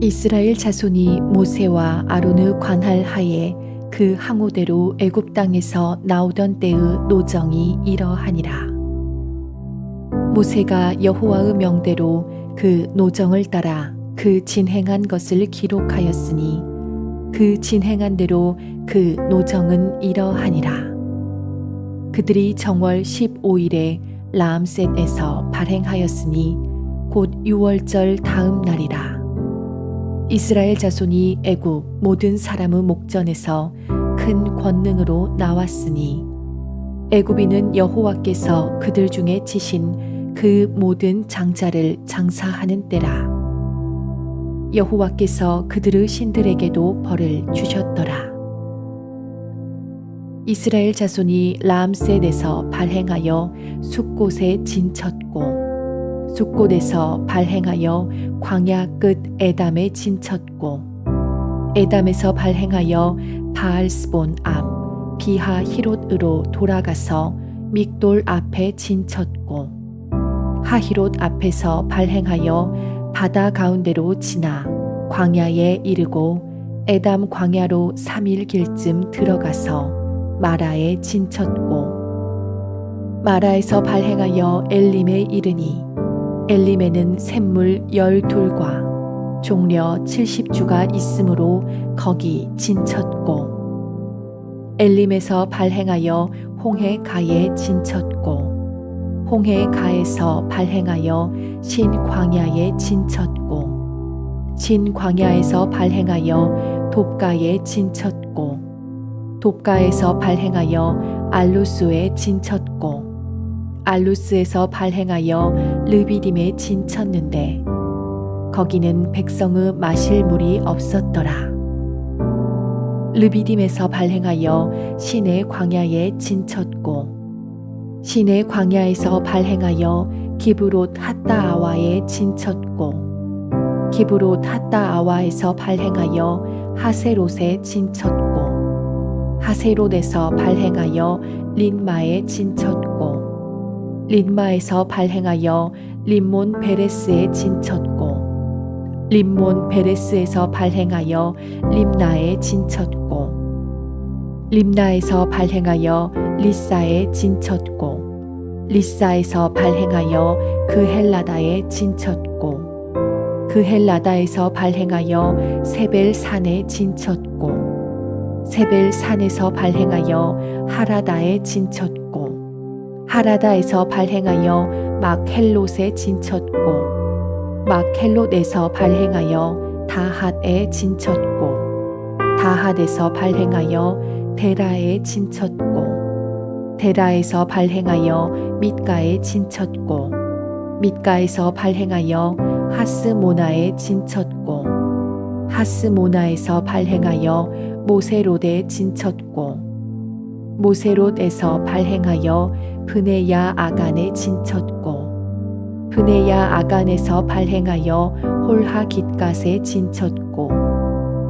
이스라엘 자손이 모세와 아론의 관할 하에 그 항우대로 애굽 땅에서 나오던 때의 노정이 이러하니라. 모세가 여호와의 명대로 그 노정을 따라 그 진행한 것을 기록하였으니 그 진행한 대로 그 노정은 이러하니라. 그들이 정월 15일에 라암셋에서 발행하였으니 곧 6월절 다음 날이라. 이스라엘 자손이 애굽 모든 사람의 목전에서 큰 권능으로 나왔으니 애굽인은 여호와께서 그들 중에 치신 그 모든 장자를 장사하는 때라. 여호와께서 그들의 신들에게도 벌을 주셨더라. 이스라엘 자손이 라암셋에서 발행하여 숲곳에 진쳤고 숲곳에서 발행하여 광야 끝 에담에 진쳤고 에담에서 발행하여 바알스본 앞 비하 히롯으로 돌아가서 믹돌 앞에 진쳤고 하히롯 앞에서 발행하여 바다 가운데로 지나 광야에 이르고 에담 광야로 3일 길쯤 들어가서 마라에 진쳤고 마라에서 발행하여 엘림에 이르니 엘림에는 샘물 열둘과 종려 70주가 있으므로 거기 진쳤고 엘림에서 발행하여 홍해 가에 진쳤고 홍해 가에서 발행하여 신광야에 진쳤고 신광야에서 발행하여 돕가에 진쳤고 돕가에서 발행하여 알루스에 진쳤고 알루스에서 발행하여 르비딤에 진쳤는데 거기는 백성의 마실 물이 없었더라. 르비딤에서 발행하여 신의 광야에 진쳤고 신의 광야에서 발행하여 기브롯 핫다아와에 진쳤고 기브롯 핫다아와에서 발행하여 하세롯에 진쳤고 하세롯에서 발행하여 린마에 진쳤고 린마에서 발행하여 림몬 베레스에 진쳤고 림몬 베레스에서 발행하여 림나에 진쳤고 림나에서 발행하여 리사에 진쳤고 리사에서 발행하여 그 헬라다에 진쳤고 그 헬라다에서 발행하여 세벨 산에 진쳤고 세벨 산에서 발행하여 하라다에 진쳤고 하라다에서 발행하여 막헬롯에 진쳤고 막헬롯에서 발행하여 다핫에 진쳤고 다핫에서 발행하여 데라에 진쳤고 데라에서 발행하여 밑가에 진쳤고 밑가에서 발행하여 하스모나에 진쳤고 하스모나에서 발행하여 모세롯에 진쳤고 모세롯에서 발행하여 브네야 아간에 진쳤고 브네야 아간에서 발행하여 홀하 깃갓에 진쳤고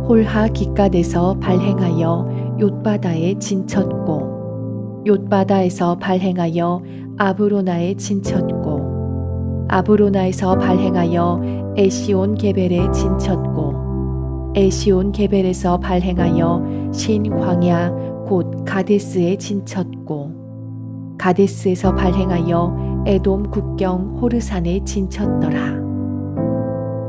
홀하 깃갓에서 발행하여 욤바다에 진쳤고 욤바다에서 발행하여 아브로나에 진쳤고 아브로나에서 발행하여 에시온 게벨에 진쳤고 에시온 게벨에서 발행하여 신광야 곧 가데스에 진쳤고 가데스에서 발행하여 에돔 국경 호르산에 진쳤더라.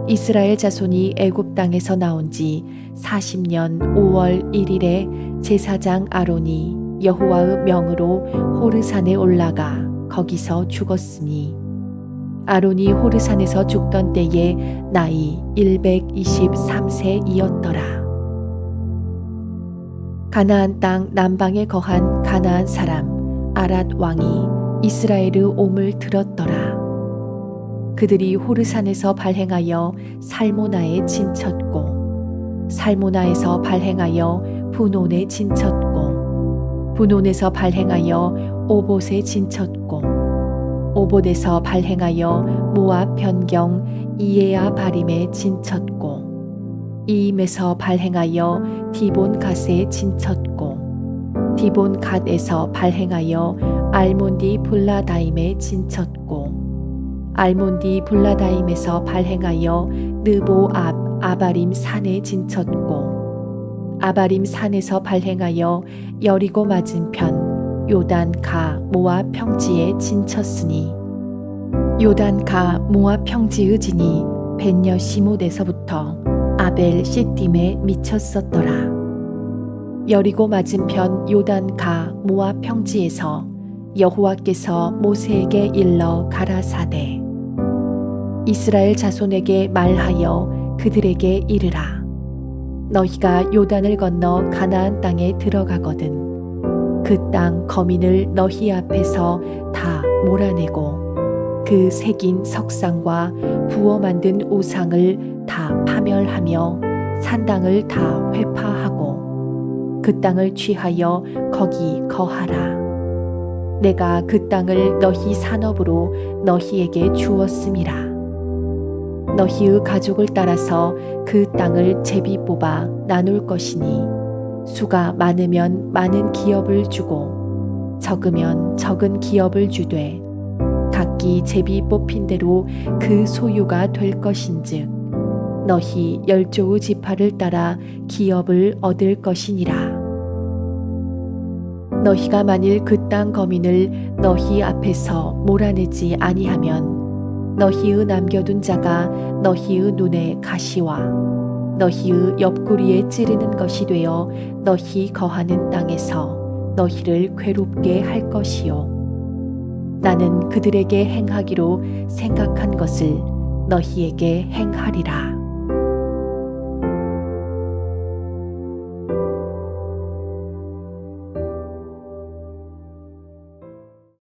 이스라엘 자손이 애굽 땅에서 나온 지 40년 5월 1일에 제사장 아론이 여호와의 명으로 호르산에 올라가 거기서 죽었으니 아론이 호르산에서 죽던 때에 나이 123세이었더라. 가나안 땅 남방에 거한 가나안 사람 아랏 왕이 이스라엘의 옴을 들었더라. 그들이 호르산에서 발행하여 살모나에 진쳤고 살모나에서 발행하여 분온에 진쳤고 분온에서 발행하여 오봇에 진쳤고 오봇에서 발행하여 모압 변경 이에아 바림에 진쳤고 이임에서 발행하여 디본 갓에 진쳤고 디본 갓에서 발행하여 알몬디 블라다임에 진쳤고 알몬디 블라다임에서 발행하여 느보 앞 아바림 산에 진쳤고 아바림 산에서 발행하여 여리고 맞은편 요단 가 모아 평지에 진쳤으니 요단 가 모아 평지의 진이 벤여 시못에서부터 아벨 시딤에 미쳤었더라. 여리고 맞은편 요단 가 모아 평지에서 여호와께서 모세에게 일러 가라사대. 이스라엘 자손에게 말하여 그들에게 이르라. 너희가 요단을 건너 가나안 땅에 들어가거든. 그 땅 거민을 너희 앞에서 다 몰아내고 그 새긴 석상과 부어 만든 우상을 다 파멸하며 산당을 다 회파하고 그 땅을 취하여 거기 거하라. 내가 그 땅을 너희 산업으로 너희에게 주었음이라. 너희의 가족을 따라서 그 땅을 제비 뽑아 나눌 것이니 수가 많으면 많은 기업을 주고 적으면 적은 기업을 주되 각기 제비 뽑힌 대로 그 소유가 될 것인즉 너희 열조의 지파를 따라 기업을 얻을 것이니라. 너희가 만일 그 땅 거민을 너희 앞에서 몰아내지 아니하면 너희의 남겨둔 자가 너희의 눈에 가시와 너희의 옆구리에 찌르는 것이 되어 너희 거하는 땅에서 너희를 괴롭게 할 것이요. 나는 그들에게 행하기로 생각한 것을 너희에게 행하리라